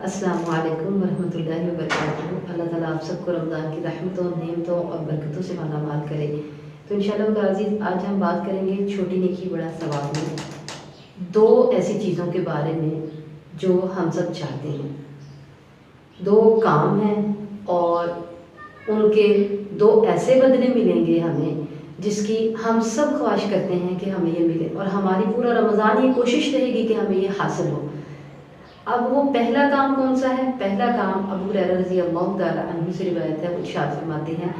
अस्सलाम वालेकुम वरहमतुल्लाहि वबरकातुहू। अल्लाह ताला आप सबको रमज़ान की रहमतों नेमतों और बरकतों से माला माल करे। तो इंशाल्लाह अज़ीज़, आज हम बात करेंगे छोटी नेकी बड़ा सवाब में। दो ऐसी चीज़ों के बारे में जो हम सब चाहते हैं। दो काम हैं और उनके दो ऐसे बदले मिलेंगे हमें जिसकी हम सब ख्वाहिश करते हैं कि हमें ये मिले। और हमारी पूरा रमज़ान ये कोशिश रहेगी कि हमें ये हासिल हो। अब वो पहला काम कौन सा है? पहला काम अबू रज़ी से रिवायत है, वो शाद फरमाते हैं।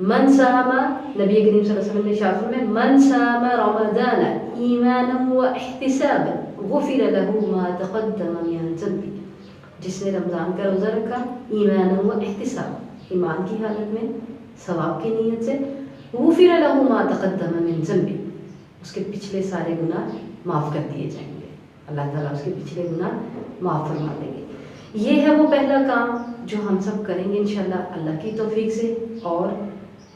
मन सामा, नबी करीम ने शाद में, मन सामा रमज़ान ईमान व एहतिसाब जिसने रमज़ान का रोज़ा रखा ईमान व एहतिसाब, ईमान की हालत में, सवाब की नीयत से, गुफिर लहू मा तक़द्दम मिन उसके पिछले सारे गुनाह माफ़ कर दिए जाएँगे। अल्लाह ताला उसके पिछले गुना माफ़ फरमा देंगे। ये है वो पहला काम जो हम सब करेंगे इन अल्लाह की तोफ़ी से। और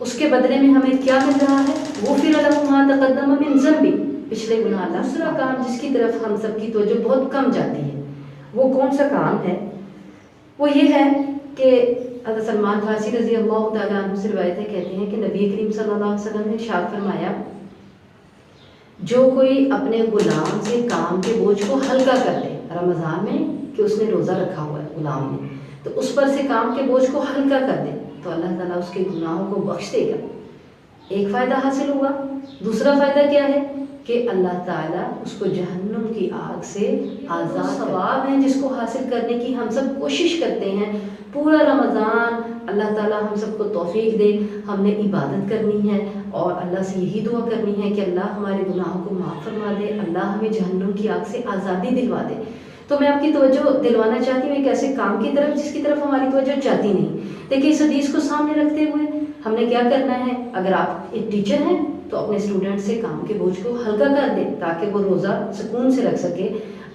उसके बदले में हमें क्या मिल रहा है? वो फिर तकदम मिन जम्बी। पिछले गुनाह दूसरा काम जिसकी तरफ़ हम सब की तोजो बहुत कम जाती है। वो कौन सा काम है? वो ये है कि अगर सलमान फारसी रज़ी अल्लाह से रवायतें कहते हैं कि नबी करीम सल्लल्लाहु अलैहि वसल्लम ने शाद फरमाया जो कोई अपने गुलाम से काम के बोझ को हल्का कर ले, रमज़ान में कि उसने रोज़ा रखा हुआ है गुलाम ने तो उस पर से काम के बोझ को हल्का कर दे तो अल्लाह ताला उसके गुनाहों को बख्श देगा। एक फ़ायदा हासिल हुआ। दूसरा फ़ायदा क्या है? कि अल्लाह ताला उसको जहन्नुम की आग से आज़ाद सवाब है जिसको हासिल करने की हम सब कोशिश करते हैं। पूरा रमज़ान अल्लाह ताला हम सबको तौफीक दे। हमने इबादत करनी है। और अल्लाह से यही दुआ करनी है कि अल्लाह हमारे गुनाहों को माफ़ फरमा दे, अल्लाह हमें जहन्नुम की आग से आज़ादी दिलवा दे। तो मैं आपकी तवज्जो दिलवाना चाहती हूँ, एक ऐसे काम की तरफ़ जिसकी तरफ़ हमारी तवज्जो जाती नहीं। देखिए, इस हदीस को सामने रखते हुए हमने क्या करना है? अगर आप एक टीचर हैं तो अपने स्टूडेंट से काम के बोझ को हल्का कर दें, ताकि वो रोज़ा सुकून से रख सके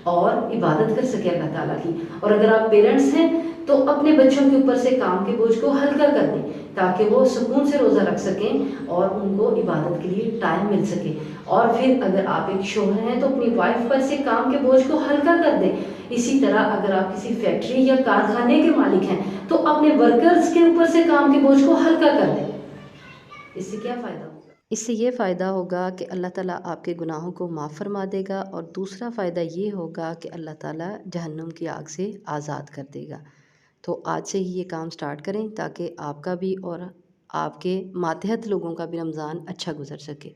और इबादत कर सके अल्लाह ताला की। और अगर आप पेरेंट्स हैं तो अपने बच्चों के ऊपर से काम के बोझ को हल्का कर दें, ताकि वो सुकून से रोज़ा रख सकें और उनको इबादत के लिए टाइम मिल सके। और फिर अगर आप एक शोहर हैं तो अपनी वाइफ पर से काम के बोझ को हल्का कर दें। इसी तरह अगर आप किसी फैक्ट्री या कारखाने के मालिक हैं तो अपने वर्कर्स के ऊपर से काम के बोझ को हल्का कर दें। इससे क्या फ़ायदा? इससे ये फ़ायदा होगा कि अल्लाह ताला आपके गुनाहों को माफ़ फरमा देगा, और दूसरा फ़ायदा ये होगा कि अल्लाह ताला जहन्नुम की आग से आज़ाद कर देगा। तो आज से ही ये काम स्टार्ट करें ताकि आपका भी और आपके मातहत लोगों का भी रमज़ान अच्छा गुजर सके।